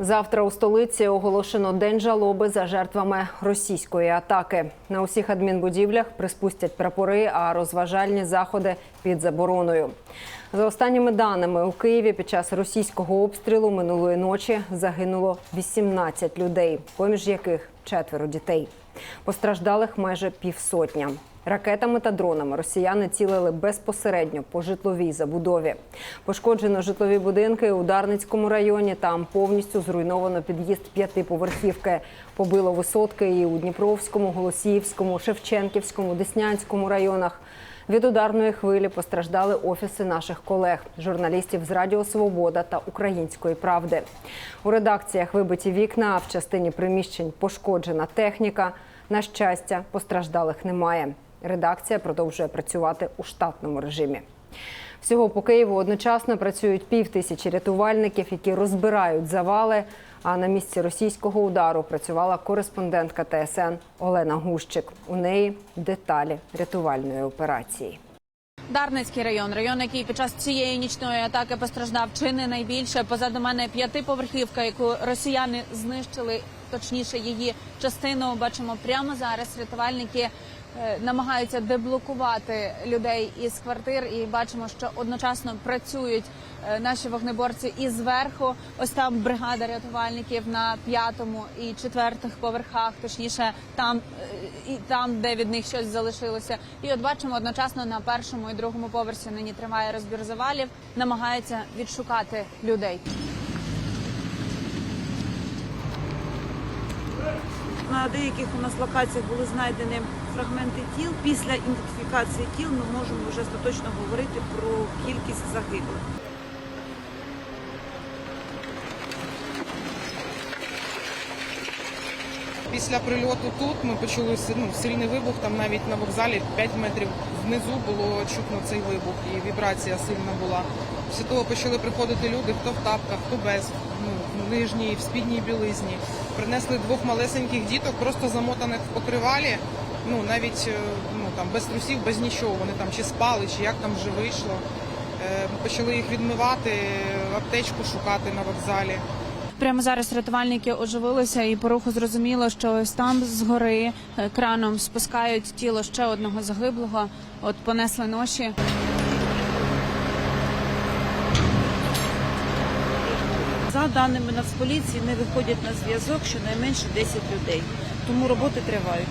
Завтра у столиці оголошено день жалоби за жертвами російської атаки. На усіх адмінбудівлях приспустять прапори, а розважальні заходи під забороною. За останніми даними у Києві під час російського обстрілу минулої ночі загинуло 18 людей, поміж яких четверо дітей. Постраждалих майже півсотня. Ракетами та дронами росіяни цілили безпосередньо по житловій забудові. Пошкоджено житлові будинки у Дарницькому районі. Там повністю зруйновано під'їзд п'ятиповерхівки. Побило висотки і у Дніпровському, Голосіївському, Шевченківському, Деснянському районах. Від ударної хвилі постраждали офіси наших колег, журналістів з Радіо Свобода та Української правди. У редакціях вибиті вікна, в частині приміщень пошкоджена техніка. На щастя, постраждалих немає. Редакція продовжує працювати у штатному режимі. Всього по Києву одночасно працюють пів тисячі рятувальників, які розбирають завали. А на місці російського удару працювала кореспондентка ТСН Олена Гущик. У неї деталі рятувальної операції. Дарницький район, район, який під час цієї нічної атаки постраждав чи не найбільше. Позаду мене п'ятиповерхівка, яку росіяни знищили, точніше її частину. Бачимо прямо зараз. Рятувальники намагаються деблокувати людей із квартир, і бачимо, що одночасно працюють е, наші вогнеборці і зверху. Ось там бригада рятувальників на п'ятому і четвертих поверхах, точніше, там е, і там, де від них щось залишилося. І от бачимо одночасно на першому і другому поверсі нині триває розбір завалів, намагаються відшукати людей. На деяких у нас локаціях були знайдені фрагменти тіл. Після ідентифікації тіл ми можемо вже остаточно говорити про кількість загиблих. Після прильоту тут ми почули ну, сильний вибух. Там навіть на вокзалі 5 метрів внизу було чутно цей вибух, і вібрація сильна була. Після того почали приходити люди, хто в тапках, хто без, ну, в нижній, в спідній білизні. Принесли двох малесеньких діток, просто замотаних в покривалі. Ну навіть е, ну там без трусів, без нічого. Вони там чи спали, чи як там вже вийшло. Е, Почали їх відмивати, аптечку шукати на вокзалі. Прямо зараз рятувальники оживилися і по руху зрозуміло, що ось там згори е, краном спускають тіло ще одного загиблого. От понесли ноші. За даними Нацполіції, не виходять на зв'язок щонайменше 10 людей. Тому роботи тривають.